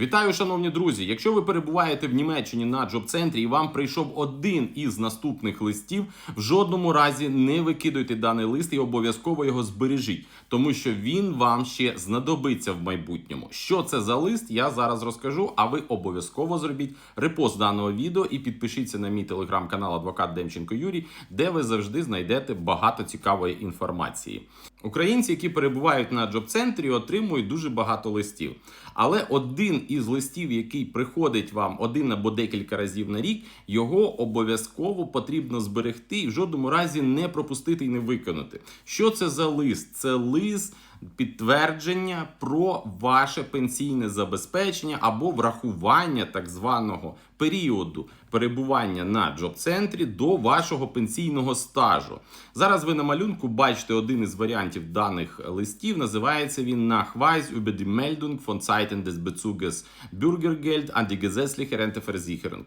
Вітаю, шановні друзі! Якщо ви перебуваєте в Німеччині на джоб-центрі і вам прийшов один із наступних листів, в жодному разі не викидуйте даний лист і обов'язково його збережіть, тому що він вам ще знадобиться в майбутньому. Що це за лист, я зараз розкажу. А ви обов'язково зробіть репост даного відео і підпишіться на мій телеграм-канал Адвокат Демченко Юрій, де ви завжди знайдете багато цікавої інформації. Українці, які перебувають на джоб-центрі, отримують дуже багато листів. Але один із листів, який приходить вам один або декілька разів на рік, його обов'язково потрібно зберегти і в жодному разі не пропустити і не виконати. Що це за лист? Це лист підтвердження про ваше пенсійне забезпечення або врахування так званого періоду перебування на джоб-центрі до вашого пенсійного стажу. Зараз ви на малюнку бачите один із варіантів даних листів. Називається він Nachweis über die Meldung von Seiten des Bezuges Bürgergeld an die gesetzliche Renteversicherung.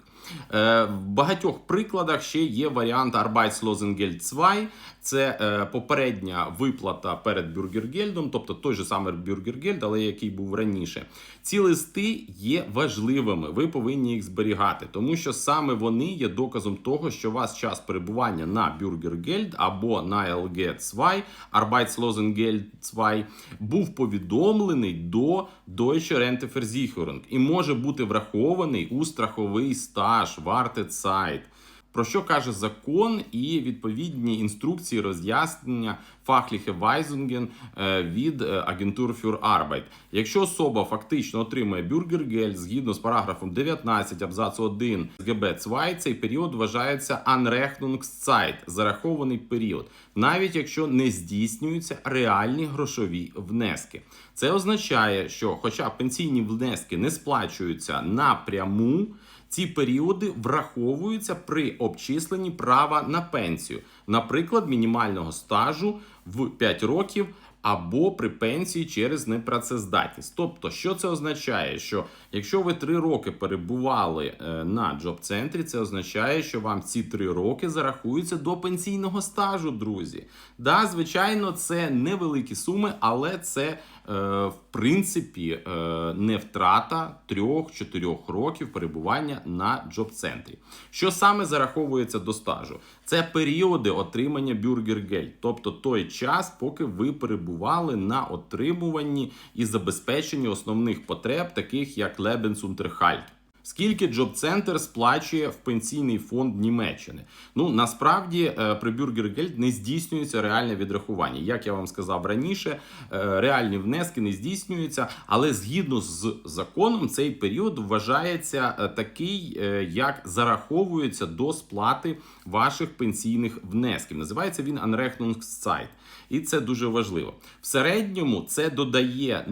Е, В багатьох прикладах ще є варіант Arbeitslosengeld 2. Це е, попередня виплата перед бюргергельдом, тобто той же самий бюргергельд, але який був раніше. Ці листи є важливими. Ви повинні їх зберігати, тому що саме вони є доказом того, що у вас час перебування на бюргергельд або на LG 2, Arbeitslosengeld 2, був повідомлений до Deutsche Renteversicherung і може бути врахований у страховий стаж, Wartezeit. Про що каже закон і відповідні інструкції роз'яснення фахліхе Weisungen е, від е, агентур Arbeit. Якщо особа фактично отримує бюргергель згідно з параграфом 19 абзацу 1 з ГБ 2, цей період вважається Anrechnungszeit, зарахований період, навіть якщо не здійснюються реальні грошові внески. Це означає, що, хоча пенсійні внески не сплачуються напряму. Ці періоди враховуються при обчисленні права на пенсію, наприклад, мінімального стажу в 5 років або при пенсії через непрацездатність. Тобто, що це означає? Що якщо ви 3 роки перебували е, на джоб-центрі, це означає, що вам ці 3 роки зарахуються до пенсійного стажу, друзі. Да, звичайно, це невеликі суми, але це в принципі е, не втрата 3-4 років перебування на джоб-центрі. Що саме зараховується до стажу? Це періоди отримання бюргергель, тобто той час, поки ви перебували на отримуванні і забезпеченні основних потреб, таких як Lebensunterhalt. Скільки Джоб-центр сплачує в пенсійний фонд Німеччини? Ну насправді е, при Бюргергельд не здійснюється реальне відрахування. Як я вам сказав раніше, е, реальні внески не здійснюються, але згідно з законом, цей період вважається е, такий, як зараховується до сплати ваших пенсійних внесків. Називається він Anrechnungszeit. І це дуже важливо. В середньому це додає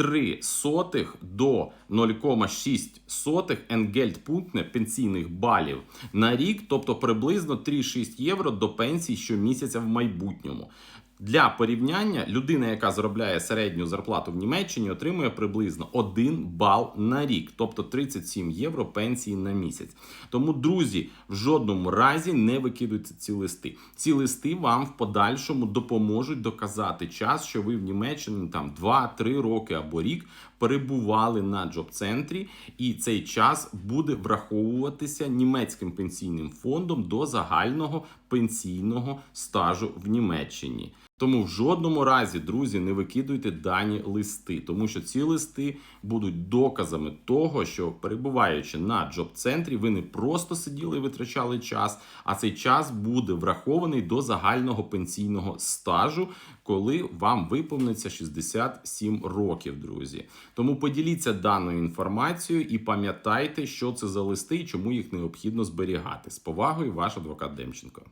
0,3 3 сотих до 0,6 сотих енгельдпунктне пенсійних балів на рік, тобто приблизно 3,6 євро до пенсії щомісяця в майбутньому. Для порівняння людина, яка заробляє середню зарплату в Німеччині, отримує приблизно 1 бал на рік, тобто 37 євро пенсії на місяць. Тому, друзі, в жодному разі не викидуйте ці листи. Ці листи вам в подальшому допоможуть доказати час, що ви в Німеччині там 2-3 роки або рік перебували на джоб-центрі, і цей час буде враховуватися німецьким пенсійним фондом до загального пенсійного стажу в Німеччині. Тому в жодному разі, друзі, не викидуйте дані листи, тому що ці листи будуть доказами того, що перебуваючи на джоб-центрі, ви не просто сиділи і витрачали час, а цей час буде врахований до загального пенсійного стажу, коли вам виповниться 67 років, друзі. Тому поділіться даною інформацією і пам'ятайте, що це за листи і чому їх необхідно зберігати. З повагою, ваш адвокат Демченко.